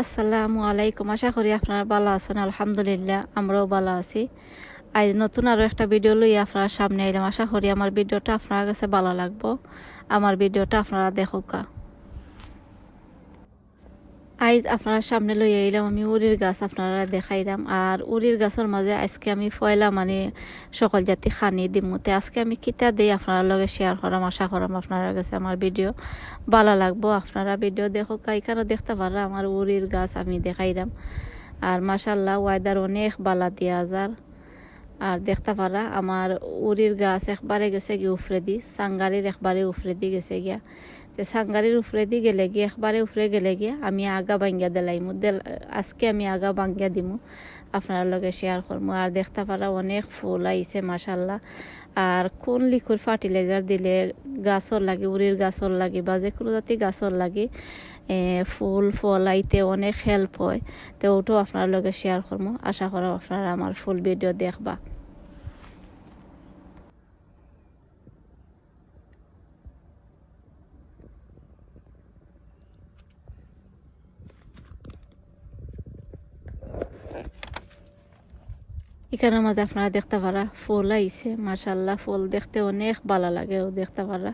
আসসালামু আলাইকুম। আশা করি আপনারা ভালো আছেন। আলহামদুলিল্লাহ, আমরাও ভালো আছি। আজ নতুন আরও একটা ভিডিও লই আপনার সামনে আইলাম। আশা করি আমার ভিডিওটা আপনার কাছে ভালো লাগবো। আমার ভিডিওটা আপনারা দেখুকা আইজ আপনার সামনে লই আইলাম, আমি উরির গাছ আপনারা দেখাইলাম। আর উরির গাছের মাঝে আজকে আমি ফয়লা মানে সকল জাতি খানি দিমুতে আজকে আমি কিতা দিই আপনার লগে শেয়ার করাম, আশা করাম আপনার কাছে আমার ভিডিও ভালো লাগবো। আপনারা ভিডিও দেখো এখানে দেখতে পারা আমার উরির গাছ আমি দেখাইলাম। আর মাসাল্লাহ ওয়েদার অনেক বালা দিয়া যার। আর দেখতে পারা, আমার উরির গাছ একবারে গেছে গিয়ে উফরে দি, সাঙ্গারির একবারে উফরে দি গেছে গিয়া। তে সাঙ্গারির উফরে দি গেলে গিয়ে, একবারে উফরে গেলে গিয়া আমি আগা বাঙ্গিয়া দিলাইমু। দেল আজকে আমি আগা বাঙ্গিয়া দিমু, আপনার লগে শেয়ার করব আর দেখতে পারা, অনেক ফুল আইছে মাসাল্লাহ আর কোন লিকুইড ফার্টিলাইজার দিলে গাছর লাগে, উরির গাছর লাগে বা যে কোনো জাতি গাছর লাগে ফুল, ফল আইতে অনেক হেল্প হয়। তো ওটাও আপনার লগে শেয়ার করব আশা করা আপনারা আমার ফুল ভিডিও দেখবা। এখানের মাঝে আপনারা দেখতে পারা, ফুল আইছে মাশাল্লাহ ফুল দেখতে অনেক ভালো লাগে ও দেখতে পারা।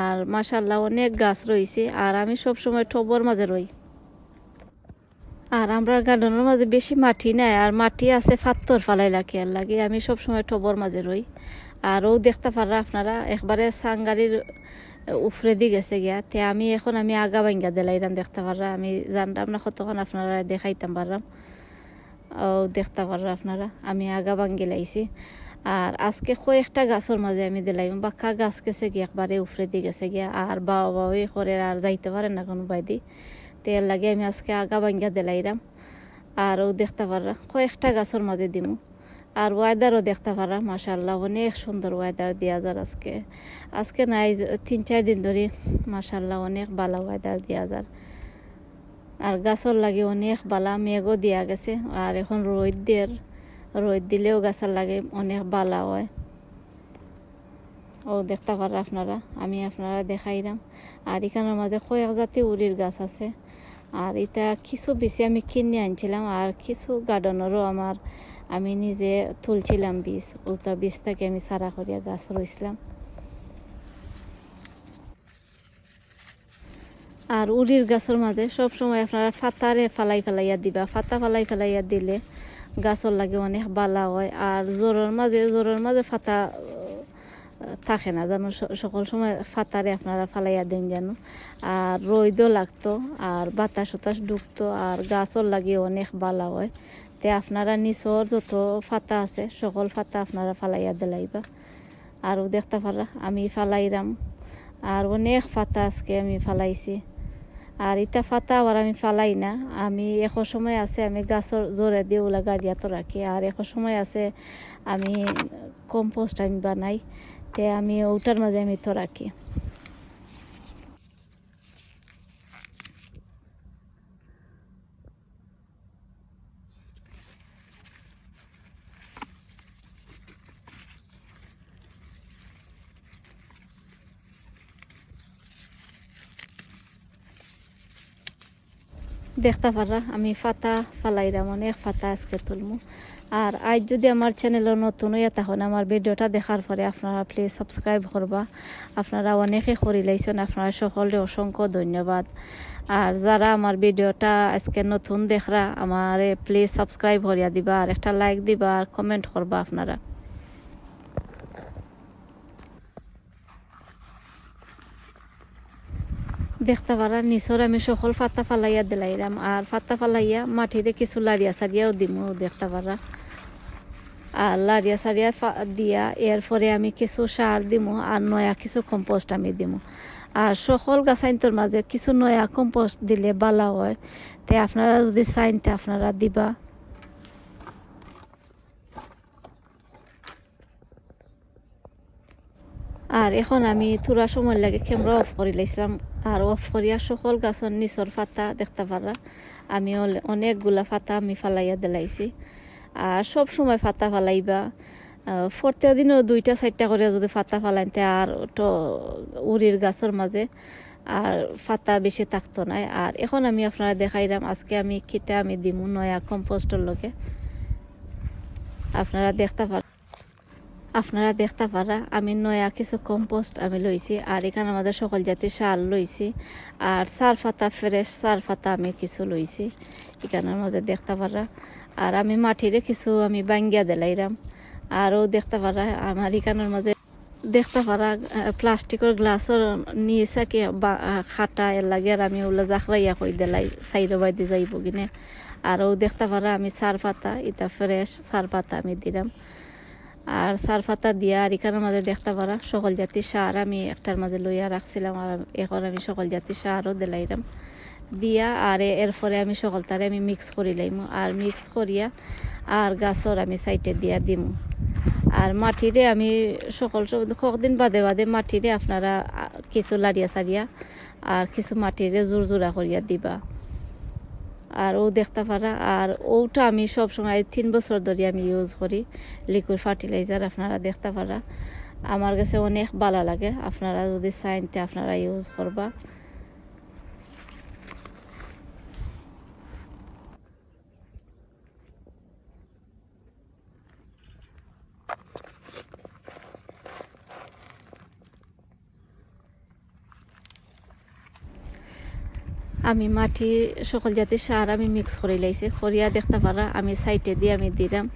আর মাশাল্লাহ অনেক গাছ রয়েছে, আর আমি সব সময় টবর মাঝে রই। আর আমরা গার্ডেনের মাঝে বেশি মাটি নাই, আর মাটি আছে ফাত্তর ফালাই লাগে, আর লাগে আমি সব সময় টবর মাঝে রই। আর ও দেখতে পারা আপনারা, একবারে সাংগারির উফরে দি গেছে গিয়া, তে আমি এখন আমি আগা ভাঙ্গা দিলাইরাম দেখতে পারা, আমি জানতাম না কতক্ষণ আপনারা দেখাইতাম পারলাম। দেখতে পারো আপনারা। আমি আগা ভাঙ্গি লাইছি। আর আজকে কয়েকটা গাছের মাঝে আমি দিলাইম। বাক্কা গাছ গেছে গিয়ে, একবারে উফরে দিয়ে গেছে গিয়া। আর বাবা বাবাই করে আর যাইতে পারে না কোনো বাইদি। তেল লাগে আমি আজকে আগা ভাঙ্গা দিলাইরাম। আর ও দেখতে পারা, কয়েকটা গাছের মাঝে দিমু। আর ওয়েদারও দেখতে পারা মাশাল্লাহ অনেক সুন্দর ওয়েদার দিয়া যার আজকে। আজকে নাই তিন চার দিন ধরে মাশাল্লাহ অনেক ভালো ওয়েদার দিয়া যার। আর গাছর লাগে অনেক বালা মেঘও দিয়া গেছে আর এখন রোদ দের রোদ দিলেও গাছের লাগে অনেক বালা হয়। ও দেখতে পারা আপনারা, আমি আপনারা দেখাইলাম আর এখানের মাঝে কয়েক জাতি উরির গাছ আছে। আর এটা কিছু বেশি আমি কিনে আনছিলাম আর কিছু গার্ডেনেরও আমার আমি নিজে তুলছিলাম বীজ ওটা বীজ থেকে আমি সারা করিয়া গাছ রইছিলাম আর উড়ির গাছের মাঝে সব সময় আপনারা ফাতারে ফালাই ফেলাইয়া দিবা। ফাতা ফালাই ফেলাইয়া দিলে গাছের লাগে অনেক বালা হয়। আর জ্বরের মাঝে জ্বরের মাঝে ফাতা থাকে না। জানো সকল সময় ফাতারে আপনারা ফালাইয়া দেন জানো আর রোদও লাগতো, আর বাতাস উতাস ঢুকতো আর গাছর লাগে অনেক বালা হয়। তে আপনারা নিচর যত ফাতা আছে, সকল ফাতা আপনারা ফালাইয়া দিলাইবা। আরও দেখতে পারা আমি ফালাইরাম। আর অনেক ফাতা আজকে আমি ফালাইছি। আর ইটা ফাতা আবার আমি ফালাই না। আমি এখন সময় আছে আমি গাছের জোরে দিয়ে ওলা গাড়িয়াতো রাখি আর এখন সময় আছে আমি কম্পোস্ট আমি বানাই। তে আমি ওটার মাঝে আমি তো রাখি দেখতে পারা আমি ফাতা ফালাইরাম অনেক ফাতা আজকে তুলমু। আর আজ যদি আমার চ্যানেলও নতুন হইয়া তখন আমার ভিডিওটা দেখার পরে আপনারা প্লিজ সাবস্ক্রাইব করবা। আপনারা অনেকে করি লাইছেন, আপনারা সকলে অসংখ্য ধন্যবাদ। আর যারা আমার ভিডিওটা আজকে নতুন দেখরা, আমার প্লিজ সাবস্ক্রাইব করিয়া দিবা, আর একটা লাইক দিবা, আর কমেন্ট করবা আপনারা। দেখতে পারা নিচর আমি সকল ফাতা ফালাইয়া দিলাইরাম আর ফাতা ফালাইয়া মাটিরে কিছু লারিয়া সারিয়াও দিমু দেখতে পারা। আর লারিয়া সারিয়া দিয়া এরপরে আমি কিছু সার দিমু, আর নয়া কিছু কম্পোস্ট আমি দিমু। আর সকল গাছাইনটোর মাঝে কিছু নয়া কম্পোস্ট দিলে বালা হয়, তে আপনারা যদি চাইন তে আপনারা দিবা। আর এখন আমি থোড়া সময় লাগে ক্যামেরা অফ করে লাইছিলাম। আর অফ করিয়া সকল গাছের নিচর ফাতা দেখতে পারা আমি অনেকগুলা ফাতা আমি ফালাইয়া দিলাইছি। আর সব সময় ফাতা ফালাইবা। প্রত্যেক দিনও দুইটা, চারটা করে যদি ফাতা ফালাইতে আর তো উড়ির গাছের মাঝে আর ফাতা বেশি থাকতো না। আর এখন আমি আপনারা দেখাইলাম, আজকে আমি কিতে আমি দিমু নয়া কম্পোস্টর লোকে আপনারা দেখতে পার আপনারা দেখতে পারা, আমি নয়া কিছু কম্পোস্ট আমি লইছি, আর এখানে আমাদের সকল জাতির সার লইছি, আর সার ফাতা ফ্রেশ সার ফাতা আমি কিছু লইছি, এখানের মধ্যে দেখতে পারা। আর আমি মাটিরে কিছু আমি বাঙ্গিয়া দিলাইরাম, আরও দেখতে পারা, আমার এখানের মধ্যে দেখতে পারা প্লাস্টিকের গ্লাসের নিয়ে কি খাটা, এর লাগে আর আমি ওগুলো জাখরাইয়া কই দিলাই, সাইডে বাইতে যাইব কিনে। আরও দেখতে পারা, আমি সার পাতা, এটা ফ্রেশ সার পাতা আমি দিলাম আর সার পাতা দিয়া আর এখানের মাঝে দেখতে পারা, সকল জাতির সার আমি একটার মাঝে লইয়া রাখছিলাম আর এখন আমি সকল জাতির সারও দিলাইলাম দিয়া আর এরপরে আমি সকল তারে আমি মিক্স করি লাইম। আর মিক্স করিয়া আর গাছর আমি সাইডে দিয়া দিম। আর মাটিরে আমি সকল কদিন বাদে বাদে মাটিরে আপনারা কিছু লাড়িয়া সারিয়া আর কিছু মাটিরে জোর জোড়া করিয়া দিবা। আর ও দেখতে পারা। আর ওটা আমি সব সময় তিন বছর ধরে আমি ইউজ করি। লিকুইড ফার্টিলাইজার আপনারা দেখতে পারা। আমার কাছে অনেক ভালো লাগে। আপনারা যদি চাইনতে আপনারা ইউজ করবা। আমি মাটি, সকল জাতির সার আমি মিক্স করে লাইছি। করিয়া দেখতে পারা, আমি সাইডে দিয়ে আমি দিলাম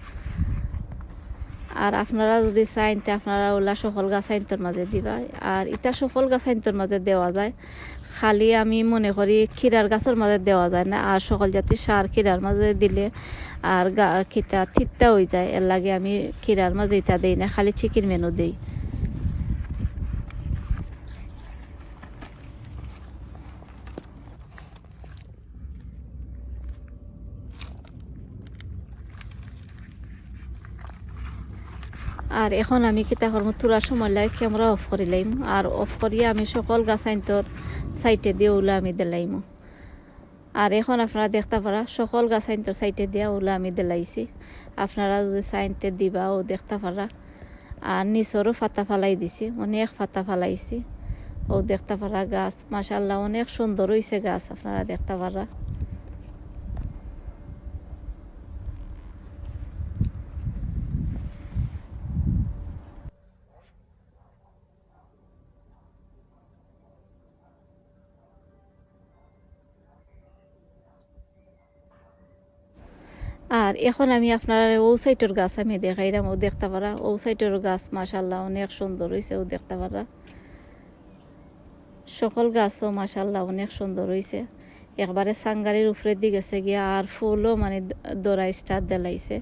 আর আপনারা যদি চাইন তে আপনারা ওলা সফল গাছ আইনতর মাঝে দিবা। আর ইটা সফল গাছ আইনতর মাঝে দেওয়া যায়। খালি আমি মনে করি ক্ষীরার গাছের মাঝে দেওয়া যায় না। আর সকল জাতির সার ক্ষীরার মাঝে দিলে আর গা খিতা থিত্তা হয়ে যায়। এর লাগে আমি ক্ষীরার মাঝে ইটা দিই না, খালি চিকেন মেনু দেই। আর এখন আমি কিতা করব তোলার সময় লাগে ক্যামেরা অফ করে লাইম। আর অফ করিয়ে আমি সকল গাছ আইনতর সাইটে দিয়ে ওলা আমি দিলাইম। আর এখন আপনারা দেখতে পারা, সকল গাছ আইনতর সাইটে দিয়া ওলা আমি দিলাইছি। আপনারা যদি সাইনতে দিবা, ও দেখতে পারা। আর নিচরও ফাতা ফালাই দিছি, অনেক ফাতা ফালাইছি। ও দেখতে পারা গাছ মাসাল্লাহ অনেক সুন্দর হয়েছে গাছ, আপনারা দেখতে পারা আর এখন আমি আপনার ও সাইটের গাছ আমি দেখাইলাম, ও দেখতে পারা। ও সাইটের গাছ মাসাল্লাহ অনেক সুন্দর হয়েছে ও দেখতে পারা। সকল গাছও মাসাল্লাহ অনেক সুন্দর হয়েছে একবারে সাঙ্গারির উপরে দিকে গেছে গিয়া আর ফুলও মানে দৌড়াই স্টার্ট দেলাইছে।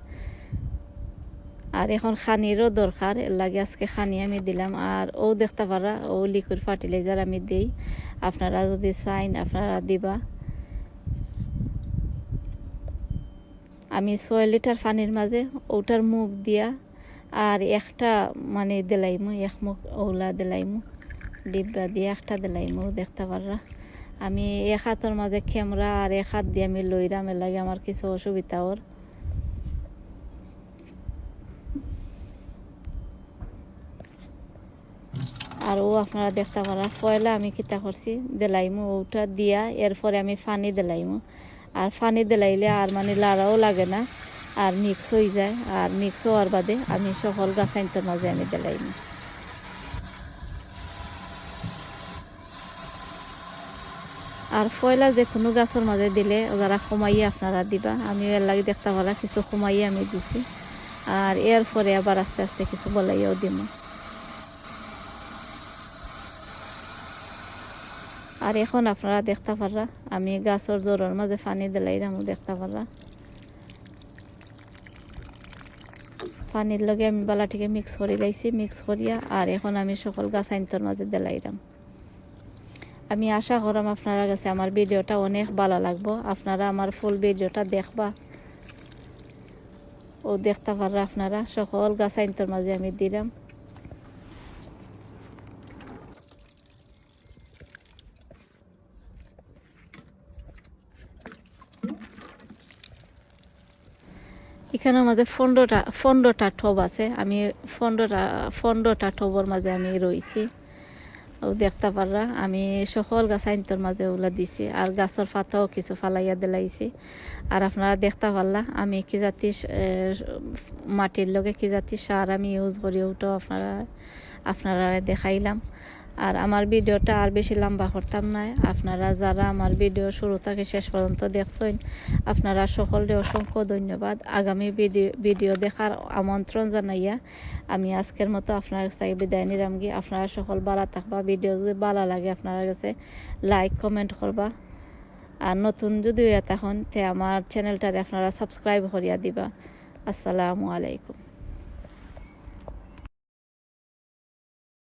আর এখন খানিরও দরকার লাগে আজকে খানি আমি দিলাম। আর ও দেখতে পারা, ও লিকুইড ফার্টিলাইজার আমি দিই। আপনারা যদি চাইন, আপনারা দিবা। আমি ছয় লিটার পানির মাঝে ওটার মুখ দিয়া আর একটা মানে দিলাইমু, এক মুখ ওলা দিলাইমু, ডিব্বা দিয়ে একটা দিলাইমু, দেখতে পাররা। আমি এক হাতের মাঝে ক্যামেরা আর এক হাত দিয়ে আমি লইরাম লাগে আমার কিছু অসুবিধা ওর। আর ও আপনারা দেখতে পারা পয়লা আমি কিতা করছি, দিলাইমু, ওটা দিয়া, এরপরে আমি পানি দিলাইমু। আর পানি দিলাইলে আর মানে লাড়াও লাগে না, আর মিক্স হয়ে যায়। আর মিক্স হওয়ার বাদে আমি সকল গাছাইনটার মাঝে আমি দিলাইমু আর পয়লা যে কোনো গাছের মাঝে দিলে যারা কমাইয়ে আপনারা দিবা। আমি এর লাগে দেখতে পারা কিছু কমাইয়ে আমি দিছি। আর এর পরে আবার আস্তে আস্তে কিছু বলাইয়াও দিব আর এখন আপনারা দেখতে পাররা, আমি গাছের জোরের মাঝে পানি দিলাইরাম দেখতে পাররা। পানির লগে আমি বালাটিকে মিক্স করে লাইছি মিক্স করিয়া, আর এখন আমি সকল গাছ আইনতর মাঝে দিলাইরাম আমি আশা করাম আপনারা কাছে আমার ভিডিওটা অনেক ভালো লাগবো, আপনারা আমার ফুল ভিডিওটা দেখবা। ও দেখতে পাররা আপনারা, সকল গাছ আইনতর মাঝে আমি দিলাম। এখানের মাঝে পনেরোটা পনেরোটা টব আছে। আমি পনেরোটা পনেরোটা টবর মাঝে আমি রয়েছি দেখতে পাররা, আমি সকল গাছ আইনতর মাঝে ওগুলা দিছি। আর গাছের পাতাও কিছু ফালাইয়া দিলাইছি। আর আপনারা দেখতে পারলা, আমি কি জাতি মাটির লগে কি জাতি সার আমি ইউজ করি ওটাও আপনারা আপনারা দেখাইলাম। আর আমার ভিডিওটা আর বেশি লম্বা করতাম না। আপনারা যারা আমার ভিডিও শুরু থেকে শেষ পর্যন্ত দেখছেন, আপনারা সকলকে অসংখ্য ধন্যবাদ। আগামী ভিডিও ভিডিও দেখার আমন্ত্রণ জানাইয়া আমি আজকের মতো আপনার কাছ বিদায় নিলাম গিয়ে আপনারা সকল ভালো থাকবা। ভিডিও যদি ভালো লাগে আপনার কাছে লাইক কমেন্ট করবা। আর নতুন যদি তখন তে আমার চ্যানেলটারে আপনারা সাবস্ক্রাইব করিয়া দিবা। আসসালামু আলাইকুম।